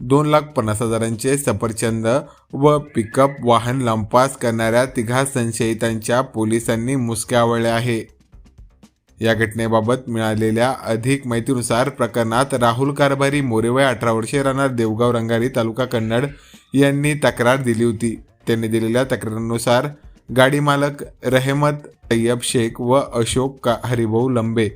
दोन लाख पन्नास हजारांचे सफरचंद व पिकअप वाहन लंपास करणाऱ्या तिघा संशयितांच्या पोलिसांनी मुसक्या आवळल्या आहे. या घटनेबाबत मिळालेल्या अधिक माहितीनुसार प्रकरणात राहुल कारभारी मोरेवय अठरा वर्षे राहणार देवगाव रंगारी तालुका कन्नड यांनी तक्रार दिली होती. त्यांनी दिलेल्या तक्रारीनुसार गाडी मालक रहेमत तय्यब शेख व अशोक का हरिभाऊ लंबे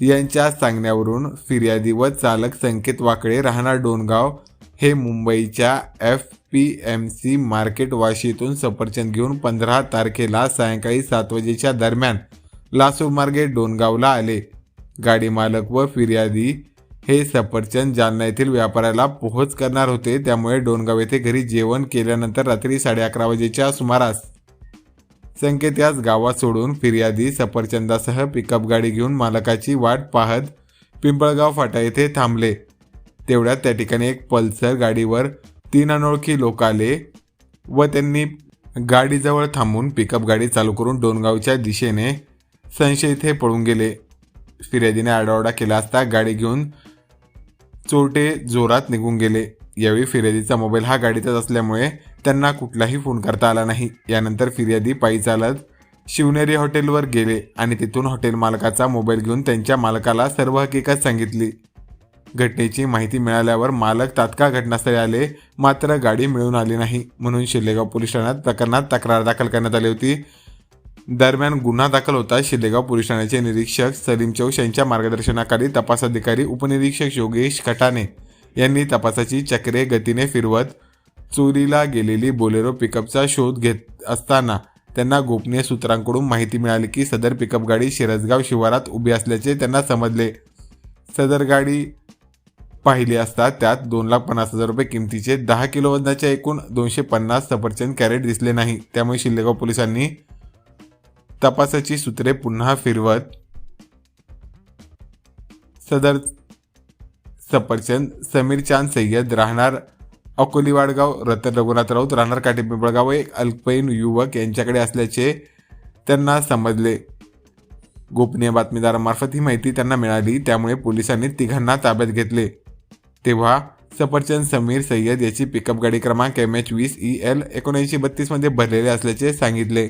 यांच्या सांगण्यावरून फिर्यादी व चालक संकेत वाकळे राहणार डोनगाव हे मुंबईच्या F P M C market वाशीतून सफरचंद घेऊन पंधरा तारखेला सायंकाळी सात वाजेच्या दरम्यान लासूमार्गे डोनगावला आले. गाडी मालक व फिर्यादी हे सफरचंद जालना येथील व्यापाऱ्याला पोहोच करणार होते त्यामुळे डोनगाव येथे घरी जेवण केल्यानंतर रात्री साडे अकरा वाजेच्या सुमारास संकेत याच गावात सोडून फिर्यादी सफरचंदासह पिकअप गाडी घेऊन मालकाची वाट पाहत पिंपळगाव फाटा येथे थांबले. तेवढ्यात त्या ठिकाणी एक पल्सर गाडीवर तीन अनोळखी लोक आले व त्यांनी गाडीजवळ थांबून पिकअप गाडी चालू करून डोनगावच्या दिशेने संशय इथे पळून गेले. फिर्यादीने आडाओडा केला असता गाडी घेऊन चोरटे जोरात निघून गेले. यावेळी फिर्यादीचा मोबाईल हा गाडीतच असल्यामुळे त्यांना कुठलाही फोन करता आला नाही. यानंतर फिर्यादी पायी चालत शिवनेरी हॉटेलवर गेले आणि तिथून हॉटेल मालकाचा मोबाईल घेऊन त्यांच्या मालकाला सर्व हकीकत सांगितली. घटनेची माहिती मिळाल्यावर मालक तात्काळ घटनास्थळी आले मात्र गाडी मिळून आली नाही म्हणून शिलेगाव पोलीस ठाण्यात प्रकरणात तक्रार दाखल करण्यात आली होती. दरम्यान गुन्हा दाखल होता शिलेगाव पोलीस ठाण्याचे निरीक्षक सलीम चौश यांच्या मार्गदर्शनाखाली तपास अधिकारी उपनिरीक्षक योगेश खटाने यांनी तपासाची चक्रे गतीने फिरवत चोरीला गेलेली बोलेरो पिकअपचा शोध घेत असताना त्यांना गोपनीय सूत्रांकडून माहिती मिळाली की सदर पिकअप गाडी शिरसगाव शिवारात उभी असल्याचे त्यांना समजले. सदर गाडी पाहिली असता त्यात दोन लाख पन्नास हजार रुपये किमतीचे दहा किलो वजनाच्या एकूण दोनशे पन्नास सफरचंद कॅरेट दिसले नाही. त्यामुळे शिल्लेगाव पोलिसांनी तपासाची सूत्रे पुन्हा फिरवत सदर सफरचंद समीर चांद सय्यद राहणार अकोली वाडगाव रतन रघुनाथ राऊत राहणार काटे पिंपळगाव एक अल्पवयीन युवक यांच्याकडे असल्याचे त्यांना समजले. गोपनीय बातमीदारामार्फत ही माहिती त्यांना मिळाली त्यामुळे पोलिसांनी तिघांना ताब्यात घेतले. तेव्हा सफरचंद समीर सय्यद याची पिकअप गाडी क्रमांक एम एच वीस ई एल एकोणऐंशी बत्तीसमध्ये भरलेले असल्याचे सांगितले.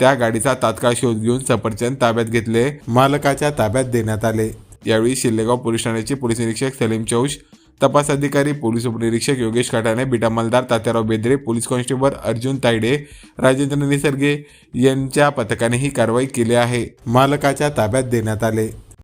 त्या गाडीचा तात्काळ शोध घेऊन सफरचंद ताब्यात घेतले मालकाच्या ताब्यात देण्यात आले. यावेळी शिल्लेगाव पोलीस ठाण्याचे पोलीस निरीक्षक सलीम चौश तपास अधिकारी पोलीस उपनिरीक्षक योगेश काटाणे बिटा मलदार तात्याराव बेदरे पोलीस कॉन्स्टेबल अर्जुन तायडे राजेंद्र निसर्गे यांच्या पथकाने ही कारवाई केली आहे. मालकाच्या ताब्यात देण्यात आले.